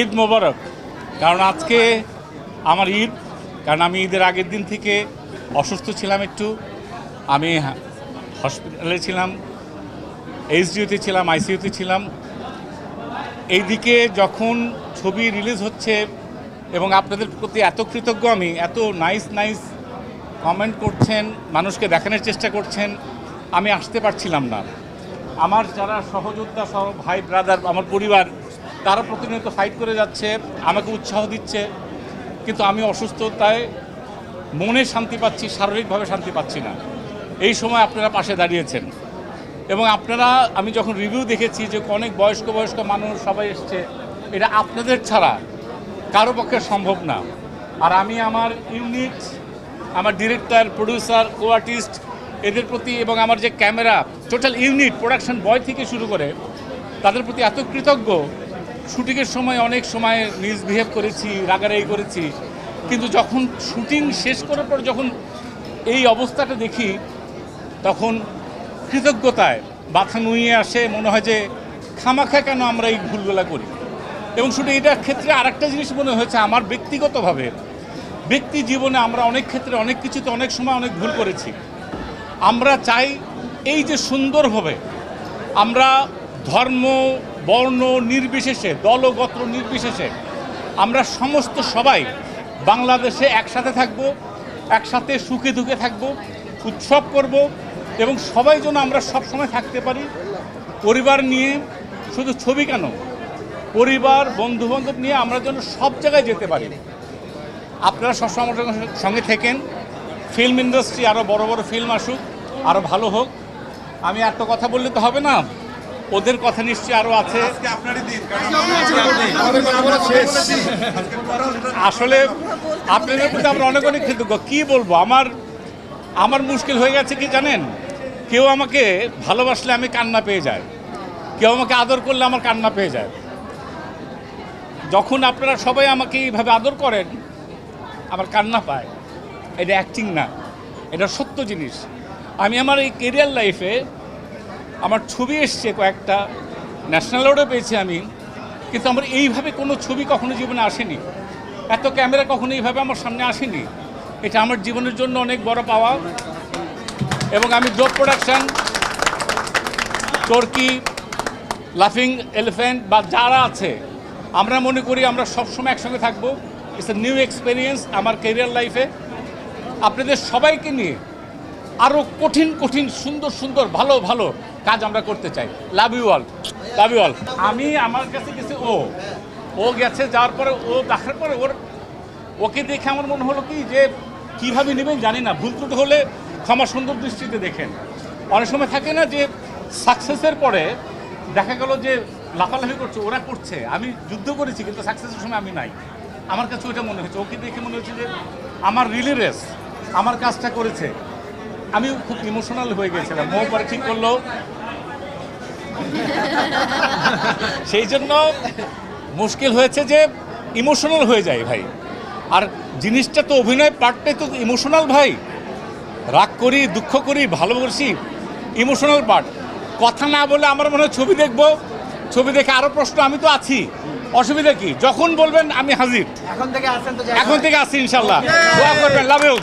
ঈদ মোবারক। কারণ আজকে আমার ঈদ, কারণ আমি ঈদের আগের দিন থেকে অসুস্থ ছিলাম একটু। আমি হসপিটালে ছিলাম এইচডিউতে ছিলাম, আইসিইউতে ছিলাম। এইদিকে যখন ছবি রিলিজ হচ্ছে এবং আপনাদের প্রতি এত কৃতজ্ঞ আমি, এত নাইস নাইস কমেন্ট করছেন, মানুষকে দেখানোর চেষ্টা করছেন, আমি আসতে পারছিলাম না। আমার যারা সহযোদ্ধা সহ ভাই, ব্রাদার, আমার পরিবার তারা প্রতিনিয়ত ফাইট করে যাচ্ছে, আমাকে উৎসাহ দিচ্ছে, কিন্তু আমি অসুস্থতায় মনে শান্তি পাচ্ছি, শারীরিকভাবে শান্তি পাচ্ছি না। এই সময় আপনারা পাশে দাঁড়িয়েছেন। এবং আপনারা, আমি যখন রিভিউ দেখেছি যে অনেক বয়স্ক বয়স্ক মানুষ সবাই এসছে, এটা আপনাদের ছাড়া কারও পক্ষে সম্ভব না। আর আমি আমার ইউনিট আমার ডিরেক্টর প্রডিউসার কো আর্টিস্ট এদের প্রতি এবং আমার যে camera total unit production boy থেকে শুরু করে, তাদের প্রতি এত কৃতজ্ঞ শুটিংয়ের সময় অনেক সময় মিসবিহেভ করেছি, রাগারাগি করেছি। কিন্তু যখন শুটিং শেষ করার পর যখন এই অবস্থাটা দেখি, তখন কৃতজ্ঞতায় বাথা নুয়ে আসে, মনে হয় যে খামাখা কেন আমরা এই ভুলগুলা করি? এবং শুধু এটার ক্ষেত্রে আরেকটা জিনিস মনে হয়েছে, আমার ব্যক্তিগতভাবে। ব্যক্তি জীবনে আমরা অনেক ক্ষেত্রে অনেক কিছুতে অনেক সময় অনেক ভুল করেছি। আমরা চাই এই যে সুন্দরভাবে আমরা ধর্ম বর্ণ নির্বিশেষে, দলগত্র নির্বিশেষে আমরা সমস্ত সবাই বাংলাদেশে একসাথে থাকব, একসাথে সুখে দুঃখে থাকব, উৎসব করব এবং সবাই যেন আমরা সব সময় থাকতে পারি। পরিবার নিয়ে, শুধু ছবি কেন? পরিবার, বন্ধুবান্ধব নিয়ে আমরা যেন সব জায়গায় যেতে পারি। আপনারা সবসময় সঙ্গে থেকেন। ফিল্ম ইন্ডাস্ট্রি আরও বড় বড় ফিল্ম আসুক আরও ভালো হোক। আমি একটা কথা বললে তো হবে না। ওদের কথা নিশ্চয়ই আরও আছে। আসলে আপনাদের প্রতি আমরা অনেক অনেক কৃতজ্ঞ। কী বলব? আমার আমার মুশকিল হয়ে গেছে কি জানেন? কেউ আমাকে ভালোবাসলে আমি কান্না পেয়ে যাই। কেউ আমাকে আদর করলে আমার কান্না পেয়ে যায়। যখন আপনারা সবাই আমাকে এইভাবে আদর করেন আমার কান্না পায়। এটা অ্যাক্টিং না। এটা সত্য জিনিস। আমি আমার এই কেরিয়ার লাইফে আমার ছবি এসছে কয়েকটা ন্যাশনাল অ্যাওয়ার্ডও পেয়েছি আমি, কিন্তু আমার এইভাবে কোনো ছবি কখনো জীবনে আসেনি। এত ক্যামেরা কখনো এইভাবে আমার সামনে আসেনি। এটা আমার জীবনের জন্য অনেক বড় পাওয়া। এবং আমি জব প্রোডাকশান টর্কি লাফিং এলিফ্যান্ট বা যারা আছে, আমরা মনে করি আমরা সবসময় একসঙ্গে থাকব। ইটস এ নিউ এক্সপিরিয়েন্স আমার কেরিয়ার লাইফে আপনাদের সবাইকে নিয়ে আরও কঠিন কঠিন, সুন্দর সুন্দর, ভালো ভালো কাজ আমরা করতে চাই। Love you all love you all আমি আমার কাছে গেছে ও ও গেছে, যাওয়ার পরে ও দেখার পরে ওর, ওকে দেখে আমার মনে হলো কি যে কীভাবে নেবেন জানি না। ভুল ত্রুটি হলে ক্ষমা সুন্দর দৃষ্টিতে দেখেন। অনেক সময় থাকে না যে সাকসেসের পরে দেখা গেল যে লাফালাফি করছে, ওরা করছে। আমি যুদ্ধ করেছি, কিন্তু সাকসেসের সময় আমি নাই। আমার কাছে ওইটা মনে হয়েছে। ওকে দেখে মনে হচ্ছে যে আমার রিলি রেস, আমার কাজটা করেছে। আমি খুব ইমোশনাল হয়ে গেছিলাম। মো পরে ঠিক করল। সেই জন্য মুশকিল হয়েছে যে ইমোশনাল হয়ে যায় ভাই। আর জিনিসটা তো অভিনয় পার্টটাই তো ইমোশনাল ভাই। রাগ করি দুঃখ করি ভালোবাসি ইমোশনাল পার্ট কথা না বলে আমার মনে হয় ছবি দেখব। ছবি দেখে আরও প্রশ্ন আমি তো আছি। অসুবিধা কি? যখন বলবেন আমি হাজির। এখন থেকে আসেন তো এখন থেকে আসছি ইনশাল্লাহ। দোয়া করবেন লাভ ইউ